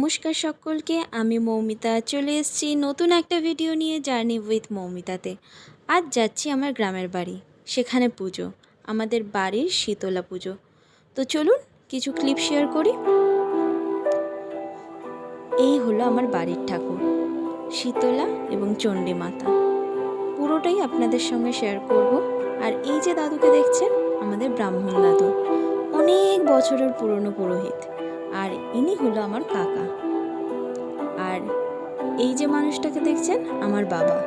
নমস্কার সকলকে, আমি মৌমিতা। চলে এসেছি নতুন একটা ভিডিও নিয়ে জার্নি উইথ মৌমিতাতে। আজ যাচ্ছি আমার গ্রামের বাড়ি, সেখানে পুজো, আমাদের বাড়ির শীতলা পুজো। তো চলুন কিছু ক্লিপ শেয়ার করি। এই হলো আমার বাড়ির ঠাকুর, শীতলা এবং চণ্ডী মাতা। পুরোটাই আপনাদের সঙ্গে শেয়ার করব। আর এই যে দাদুকে দেখছেন, আমাদের ব্রাহ্মণ দাদু। অনেক বছরের পুরনো পুরোহিত। আর ইনি হলো আমার কাকা। আর এই যে মানুষটাকে দেখছেন, আমার বাবা।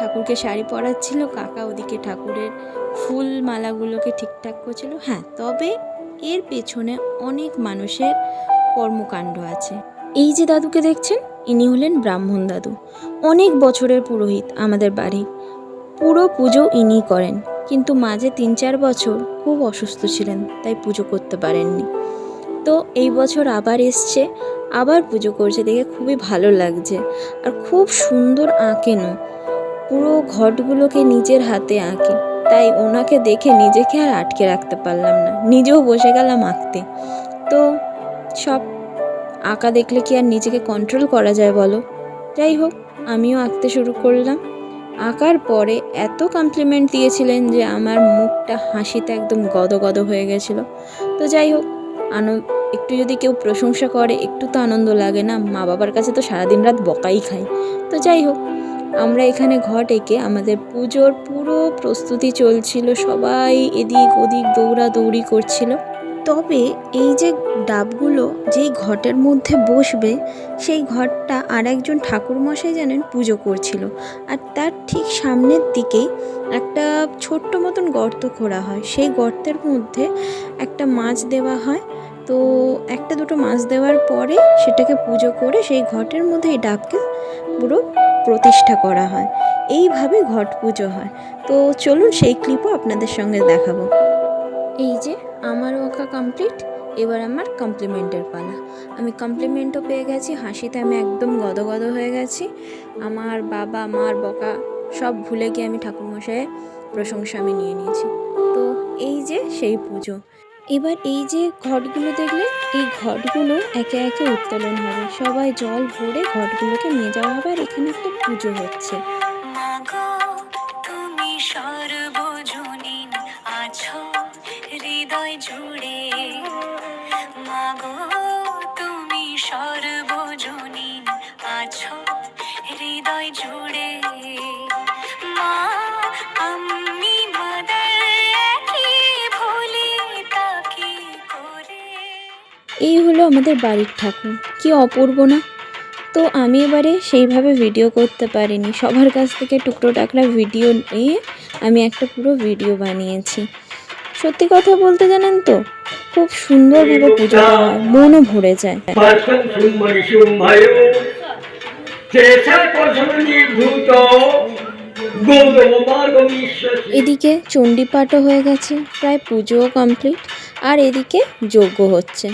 ঠাকুরকে শাড়ি পরাচ্ছিল, কাকা ওদিকে ঠাকুরের ফুল মালাগুলোকে ঠিকঠাক করছিল। হ্যাঁ তবে এর পেছনে অনেক মানুষের কর্মকাণ্ড আছে। এই যে দাদুকে দেখছেন, ইনি হলেন ব্রাহ্মণ দাদু। অনেক বছরের পুরোহিত আমাদের বাড়ি। পুরো পুজো ইনি করেন। কিন্তু মাঝে তিন চার বছর খুব অসুস্থ ছিলেন, তাই পুজো করতে পারেননি। তো এই বছর আবার এসছে, আবার পুজো করছে, দেখে খুবই ভালো লাগছে। আর খুব সুন্দর আঁকেনও পুরো ঘটগুলোকে নিজের হাতে আঁকে। তাই ওনাকে দেখে নিজেকে আর আটকে রাখতে পারলাম না। নিজেও বসে গেলাম আঁকতে। তো সব আঁকা দেখলে কি আর নিজেকে কন্ট্রোল করা যায় বলো? যাই হোক, আমিও আঁকতে শুরু করলাম। আঁকার পরে এত কমপ্লিমেন্ট দিয়েছিলেন যে আমার মুখটা হাসিতে একদম গদগদ হয়ে গেছিল। তো যাই হোক, আনন্দ একটু যদি কেউ প্রশংসা করে, একটু তো আনন্দ লাগে না? মা বাবার কাছে তো সারাদিন রাত বকাই খাই। তো যাই হোক, আমরা এখানে ঘট এঁকে আমাদের পুজোর পুরো প্রস্তুতি চলছিল। সবাই এদিক ওদিক দৌড়াদৌড়ি করছিল। তবে এই যে ডাবগুলো যেই ঘটের মধ্যে বসবে, সেই ঘরটা আর একজন ঠাকুরমশাই জানেন পুজো করছিল। আর তার ঠিক সামনের দিকেই একটা ছোট্ট মতন গর্ত খোঁড়া হয়। সেই গর্তের মধ্যে একটা মাছ দেওয়া হয়। তো একটা দুটো মাছ দেওয়ার পরে সেটাকে পুজো করে সেই ঘটের মধ্যে এই ডাবকে পুরো প্রতিষ্ঠা করা হয়। এইভাবে ঘট পুজো হয়। তো চলুন সেই ক্লিপও আপনাদের সঙ্গে দেখাবো। এই যে আমার আঁকা কমপ্লিট এবার আমার কমপ্লিমেন্টের পালা। আমি কমপ্লিমেন্টও পেয়ে গেছি, হাসিতে আমি একদম গদগদ হয়ে গেছি। আমার বাবা, মার বকা সব ভুলে গিয়ে আমি ঠাকুরমশাইয়ের প্রশংসা আমি নিয়ে নিয়েছি। তো এই যে সেই পুজো। এবার এই যে ঘটগুলো দেখলে, এই ঘটগুলো একে একে উত্তোলন হবে। সবাই জল ভরে ঘটগুলোকে নিয়ে যাওয়া হবে আর এখানে একটা পুজো হচ্ছে। আমাদের বাড়ির ঠাকুর। কি অপূর্ব না? তো আমি এবারে সেইভাবে ভিডিও করতে পারিনি। সবার কাছ থেকে টুকরো টাকরা ভিডিও নিয়ে আমি একটা পুরো ভিডিও বানিয়েছি। সত্যি কথা বলতে জানেন তো, খুব সুন্দরভাবে পুজো হয়, মনও ভরে যায়। এদিকে চণ্ডীপাঠও হয়ে গেছে, প্রায় পুজোও কমপ্লিট আর এদিকে যজ্ঞ হচ্ছে।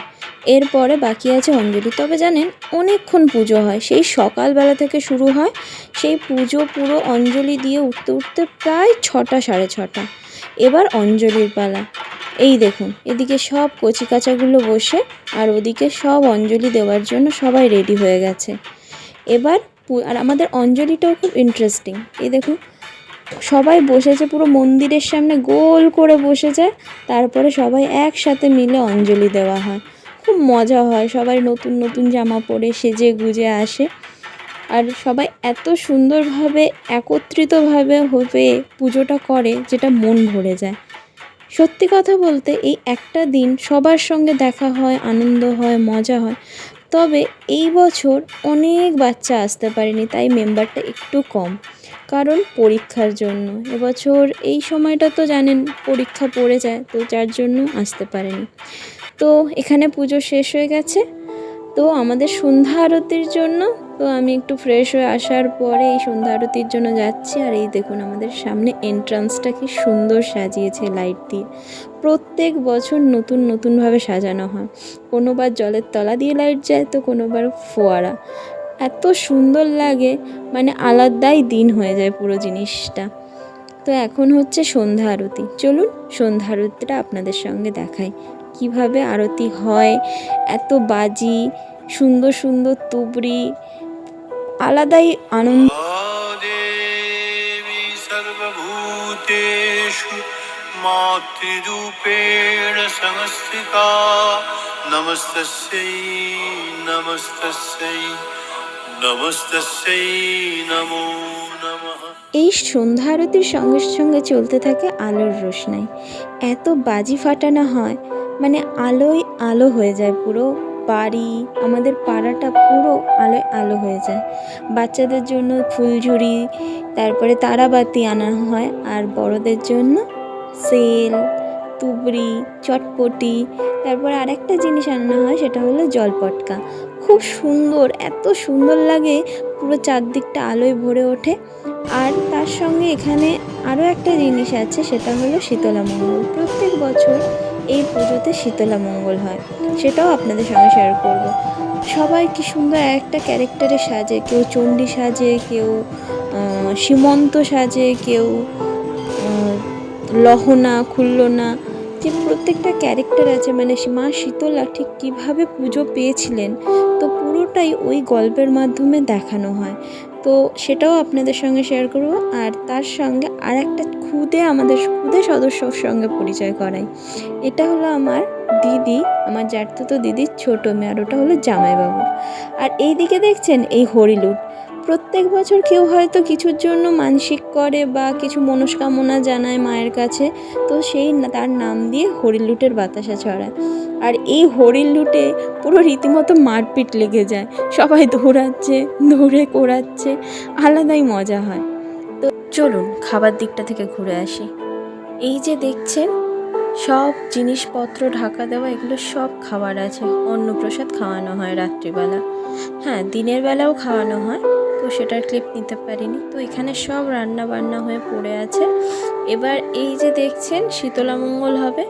এরপরে বাকি আছে অঞ্জলি। তবে জানেন, অনেকক্ষণ পুজো হয়। সেই সকালবেলা থেকে শুরু হয়। সেই পুজো পুরো অঞ্জলি দিয়ে উঠতে উঠতে প্রায় ছটা, সাড়ে ছটা। এবার অঞ্জলির পালা। এই দেখুন, এদিকে সব কচি কাচাগুলো বসে, আর ওদিকে সব অঞ্জলি দেওয়ার জন্য সবাই রেডি হয়ে গেছে। এবার আর আমাদের অঞ্জলিটাও খুব ইন্টারেস্টিং এই দেখুন, সবাই বসেছে, পুরো মন্দিরের সামনে গোল করে বসে যায় তারপরে সবাই একসাথে মিলে অঞ্জলি দেওয়া হয়। খুব মজা হয়। সবাই নতুন নতুন জামা পরে সেজে গুজে আসে। আর সবাই এত সুন্দরভাবে, একত্রিতভাবে হয়ে পুজোটা করে যেটা মন ভরে যায়। সত্যি কথা বলতে এই একটা দিন সবার সঙ্গে দেখা হয়, আনন্দ হয়, মজা হয়। তবে এই বছর অনেক বাচ্চা আসতে পারেনি, তাই মেম্বারটা একটু কম। কারণ পরীক্ষার জন্য। এবছর এই সময়টা তো জানেন, পরীক্ষা পড়ে যায়, তো যার জন্য আসতে পারেনি। তো এখানে পুজো শেষ হয়ে গেছে। তো আমাদের সন্ধ্যা আরতির জন্য, তো আমি একটু ফ্রেশ হয়ে আসার পরে এই সন্ধ্যা আরতির জন্য যাচ্ছি। আর এই দেখুন আমাদের সামনে এন্ট্রান্সটা কি সুন্দর সাজিয়েছে লাইট দিয়ে প্রত্যেক বছর নতুন, নতুনভাবে সাজানো হয়। কোনোবার জলের তলা দিয়ে লাইট যায়, তো কোনোবার ফোয়ারা। এত সুন্দর লাগে মানে আলাদাই দিন হয়ে যায় পুরো জিনিসটা। তো এখন হচ্ছে সন্ধ্যা আরতি। চলুন সন্ধ্যা আরতিটা আপনাদের সঙ্গে দেখাই। কীভাবে আরতি হয় এত বাজি সুন্দর সুন্দর তুবড়ি আলাদাই আনন্দ। নমো। এই সন্ধ্যা আরতির সঙ্গে সঙ্গে চলতে থাকে আলোর রোশনাই। এত বাজি ফাটানো হয় মানে আলোয় আলো হয়ে যায় পুরো বাড়ি, আমাদের পাড়াটা পুরো আলোয় আলো হয়ে যায়। বাচ্চাদের জন্য ফুলঝুরি, তারপরে তারাবাতি আনা হয় আর বড়দের জন্য সেল, তুবড়ি, চটপটি, তারপরে আরেকটা জিনিস আনা হয় সেটা হলো জলপটকা খুব সুন্দর, এত সুন্দর লাগে, পুরো চারদিকটা আলোয় ভরে ওঠে। আর তার সঙ্গে এখানে আরও একটা জিনিস আছে, সেটা হলো শীতলা মঙ্গল প্রত্যেক বছর এই পুজোতে শীতলা মঙ্গল হয়, সেটাও আপনাদের সঙ্গে শেয়ার করব। সবাই কি সুন্দর একটা ক্যারেক্টারে সাজে, কেউ চণ্ডী সাজে, কেউ সীমন্ত সাজে, কেউ লহনা, খুল্লনা, যে প্রত্যেকটা ক্যারেক্টার আছে মানে মা শীতলা ঠিক কীভাবে পুজো পেয়েছিলেন, তো পুরোটাই ওই গল্পের মাধ্যমে দেখানো হয়। তো সেটাও আপনাদের সঙ্গে শেয়ার করব। আর তার সঙ্গে আর একটা খুদে আমাদের খুদে সদস্যর সঙ্গে পরিচয় করাই। এটা হলো আমার দিদি, আমার জ্যাঠতো দিদির ছোটো মেয়ে, আর ওটা হলো জামাইবাবু। আর এই দিকে দেখছেন এই হরিলুট। প্রত্যেক বছর কেউ হয়তো কিছুর জন্য মানসিক করে বা কিছু মনস্কামনা জানায় মায়ের কাছে, তো সেই তার নাম দিয়ে হরিলুটের বাতাসা ছড়ায়। আর এই হরিণ লুটে পুরো রীতিমতো মারপিট লেগে যায়। সবাই দৌড়াচ্ছে, দৌড়ে কোড়াচ্ছে, আলাদাই মজা হয়। তো চলুন খাবার দিকটা থেকে ঘুরে আসি। এই যে দেখছেন, সব জিনিসপত্র ঢাকা দেওয়া, এগুলো সব খাবার আছে। অন্নপ্রসাদ খাওয়ানো হয় রাত্রিবেলা। হ্যাঁ দিনের বেলাও খাওয়ানো হয়। তো সেটার ক্লিপ নিতে পারিনি। তো এখানে সব রান্না বান্না হয়ে পড়ে আছে। এবার এই যে দেখছেন শীতলা মঙ্গল হবে।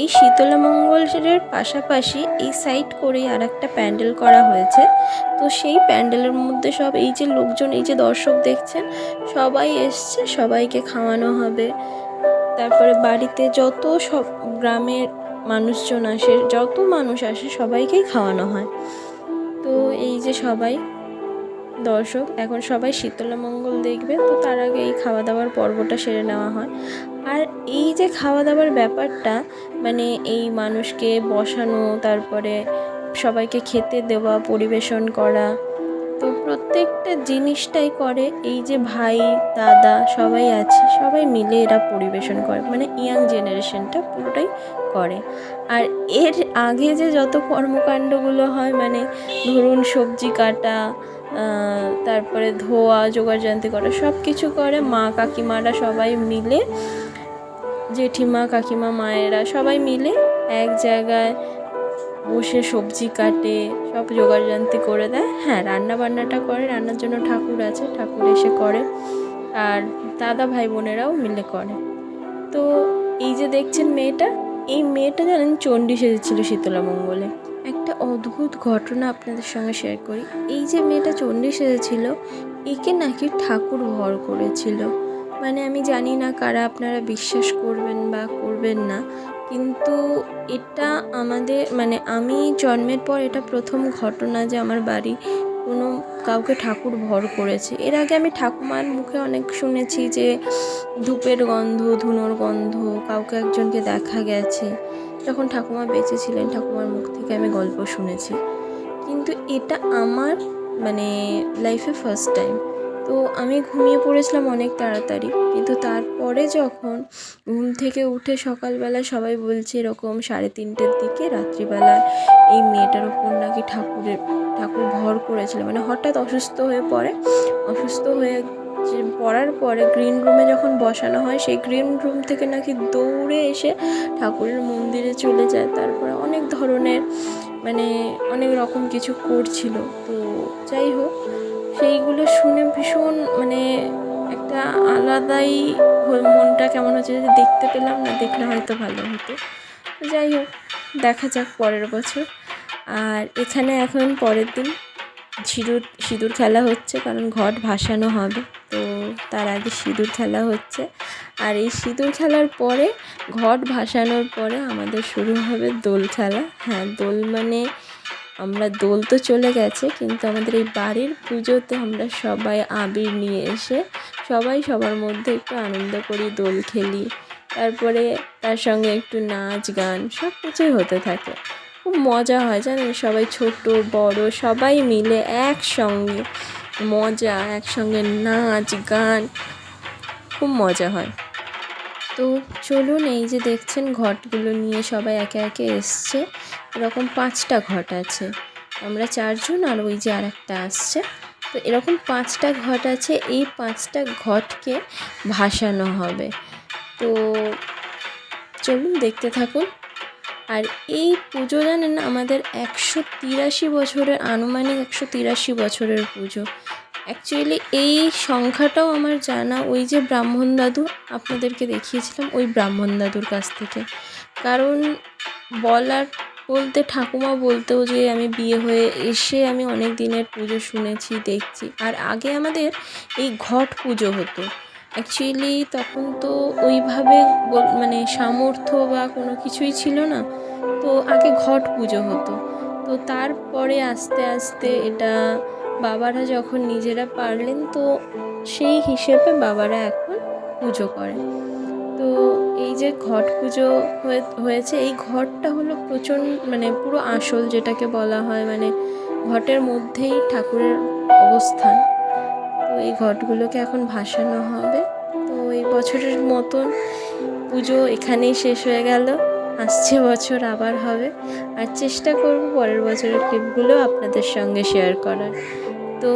এই শীতলা মঙ্গলের পাশাপাশি এই সাইড করেই আর একটা প্যান্ডেল করা হয়েছে। তো সেই প্যান্ডেলের মধ্যে সব এই যে লোকজন, এই যে দর্শক দেখছেন, সবাই এসছে, সবাইকে খাওয়ানো হবে। তারপরে বাড়িতে যত সব গ্রামের মানুষজন আসে, যত মানুষ আসে, সবাইকেই খাওয়ানো হয়। তো এই যে সবাই দর্শক, এখন সবাই শীতলা মঙ্গল দেখবে। তো তার আগে এই খাওয়া দাওয়ার পর্বটা সেরে নেওয়া হয়। আর এই যে খাওয়া দাওয়ার ব্যাপারটা মানে এই মানুষকে বসানো, তারপরে সবাইকে খেতে দেওয়া, পরিবেশন করা, তো প্রত্যেকটা জিনিসটাই করে এই যে ভাই, দাদা সবাই আছে, সবাই মিলে এরা পরিবেশন করে মানে ইয়াং জেনারেশনটা পুরোটাই করে। আর এর আগে যে যত কর্মকাণ্ডগুলো হয় মানে ধরুন সবজি কাটা তারপরে ধোয়া জোগাড়যন্ত্রী করা সব কিছু করে মা কাকিমারা সবাই মিলে, জেঠিমা, কাকিমা, মায়েরা সবাই মিলে এক জায়গায় বসে সবজি কাটে, সব জোগাড় জোগাড়যন্ত্রী করে দেয়। হ্যাঁ রান্না বান্নাটা করে, রান্নার জন্য ঠাকুর আছে, ঠাকুর এসে করে। আর দাদা ভাই বোনেরাও মিলে করে। তো এই যে দেখছেন মেয়েটা, এই মেয়েটা জানেন চণ্ডী সেজেছিল শীতলা মঙ্গলে। একটা অদ্ভুত ঘটনা আপনাদের সঙ্গে শেয়ার করি। এই যে মেয়েটা চণ্ডী সেজেছিল একে নাকি ঠাকুর ভর করেছিল। মানে আমি জানি না কারা আপনারা বিশ্বাস করবেন বা করবেন না, কিন্তু এটা আমাদের মানে আমি জন্মের পর এটা প্রথম ঘটনা যে আমার বাড়ি কোনো কাউকে ঠাকুর ভর করেছে। এর আগে আমি ঠাকুমার মুখে অনেক শুনেছি যে ধূপের গন্ধ, ধুনোর গন্ধ, কাউকে একজনকে দেখা গেছে। যখন ঠাকুমা বেঁচে ছিলেন, ঠাকুমার মুখ থেকে আমি গল্প শুনেছি। কিন্তু এটা আমার মানে লাইফে ফার্স্ট টাইম তো আমি ঘুমিয়ে পড়েছিলাম অনেক তাড়াতাড়ি। কিন্তু তারপরে যখন ঘুম থেকে উঠে সকালবেলা সবাই বলছে এরকম সাড়ে তিনটের দিকে রাত্রিবেলা এই মেয়েটার ওপর নাকি ঠাকুরের, ঠাকুর ভর করেছিল। মানে হঠাৎ অসুস্থ হয়ে পড়ে। অসুস্থ হয়ে যে পড়ার পরে গ্রিন রুমে যখন বসানো হয়, সেই গ্রিন রুম থেকে নাকি দৌড়ে এসে ঠাকুরের মন্দিরে চলে যায়। তারপরে অনেক ধরনের মানে অনেক রকম কিছু করছিল। তো যাই হোক, সেইগুলো শুনে ভীষণ মানে একটা আলাদাই মনটা কেমন হচ্ছে যে দেখতে পেলাম, না দেখলে হয়তো ভালো হতো। যাই হোক, দেখা যাক পরের বছর। আর এখানে এখন পরের দিন সিঁদুর সিঁদুর খেলা হচ্ছে কারণ ঘট ভাসানো হবে। তো তার আগে সিঁদুর খেলা হচ্ছে। আর এই সিঁদুর খেলার পরে, ঘট ভাসানোর পরে আমাদের শুরু হবে দোল খেলা। হ্যাঁ দোল মানে আমরা, দোল তো চলে গেছে, কিন্তু আমাদের এই বাড়ির পুজোতে আমরা সবাই আবির নিয়ে এসে সবাই সবার মধ্যে একটু আনন্দ করি, দোল খেলি। তারপরে তার সঙ্গে একটু নাচ গান সব কিছুই হতে থাকে। খুব মজা হয় জানেন? সবাই ছোট, বড়, সবাই মিলে একসঙ্গে মজা, একসঙ্গে নাচ, গান, খুব মজা হয়। তো চলুন এই যে দেখছেন ঘটগুলো নিয়ে সবাই একে একে এসছে। এরকম পাঁচটা ঘট আছে। আমরা চারজন আর ওই যে আর একটা আসছে। তো এরকম পাঁচটা ঘট আছে, এই পাঁচটা ঘটকে ভাসানো হবে। তো চলুন দেখতে থাকুন। আর এই পুজো জানেন আমাদের একশো তিরাশি বছরের আনুমানিক একশো তিরাশি বছরের পুজো। অ্যাকচুয়ালি এই সংখ্যাটাও আমার জানা ওই যে ব্রাহ্মণ দাদু, আপনাদেরকে দেখিয়েছিলাম ওই ব্রাহ্মণ দাদুর কাছ থেকে। কারণ বলার বলতে ঠাকুমা বলতেও যে আমি বিয়ে হয়ে এসে আমি অনেক দিনের পুজো শুনেছি, দেখছি। আর আগে আমাদের এই ঘট পুজো হতো। অ্যাকচুয়ালি তখন তো ওইভাবে মানে সামর্থ্য বা কোনো কিছুই ছিল না। তো আগে ঘট পুজো হতো। তো তারপরে আস্তে আস্তে এটা বাবারা যখন নিজেরা পারলেন, তো সেই হিসেবে বাবারা এখন পুজো করে। তো এই যে ঘট পুজো হয়ে, হয়েছে, এই ঘটটা হলো প্রচণ্ড মানে পুরো আসল যেটাকে বলা হয় মানে ঘটের মধ্যেই ঠাকুরের অবস্থান। এই ঘটগুলোকে এখন ভাসানো হবে। তো এই বছরের মতন পুজো এখানেই শেষ হয়ে গেল। আসছে বছর আবার হবে। আর চেষ্টা করব পরের বছরের ক্লিপগুলো আপনাদের সঙ্গে শেয়ার করার। তো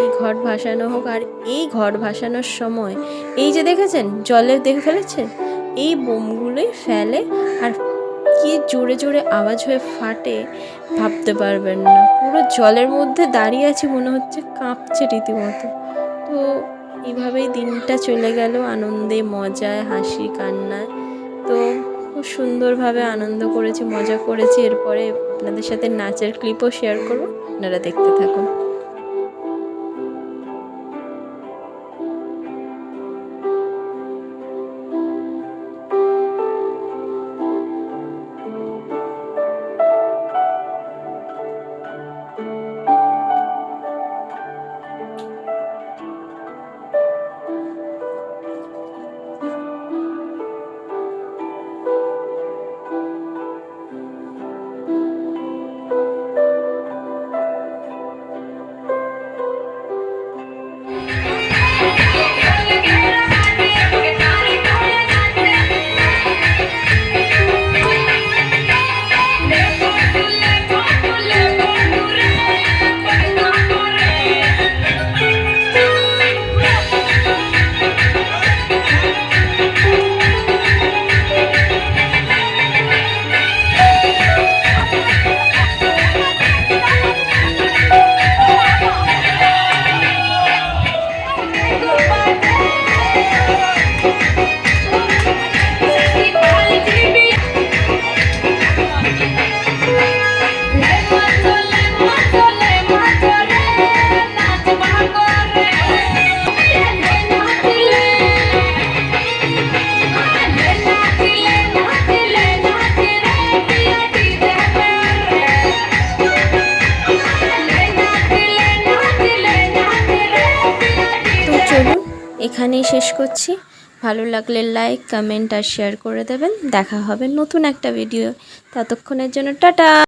এই ঘট ভাসানো হোক আর এই ঘট ভাসানোর সময়, এই যে দেখেছেন, জলে দেখে ফেলেছেন? এই বোমগুলোই ফেলে আর কি জোরে জোরে আওয়াজ হয়ে ফাটে ভাবতে পারবেন না। পুরো জলের মধ্যে দাঁড়িয়ে আছি মনে হচ্ছে কাঁপছে রীতিমতো। তো এইভাবেই দিনটা চলে গেল আনন্দে, মজায়, হাসি, কান্নায়। তো খুব সুন্দরভাবে আনন্দ করেছি, মজা করেছি। এরপরে আপনাদের সাথে নাচের ক্লিপও শেয়ার করব। আপনারা দেখতে থাকুন। শেষ করছি। ভালো লাগলে লাইক কমেন্ট আর শেয়ার করে দেবেন। দেখা হবে নতুন একটা ভিডিও ততক্ষণের জন্য টাটা!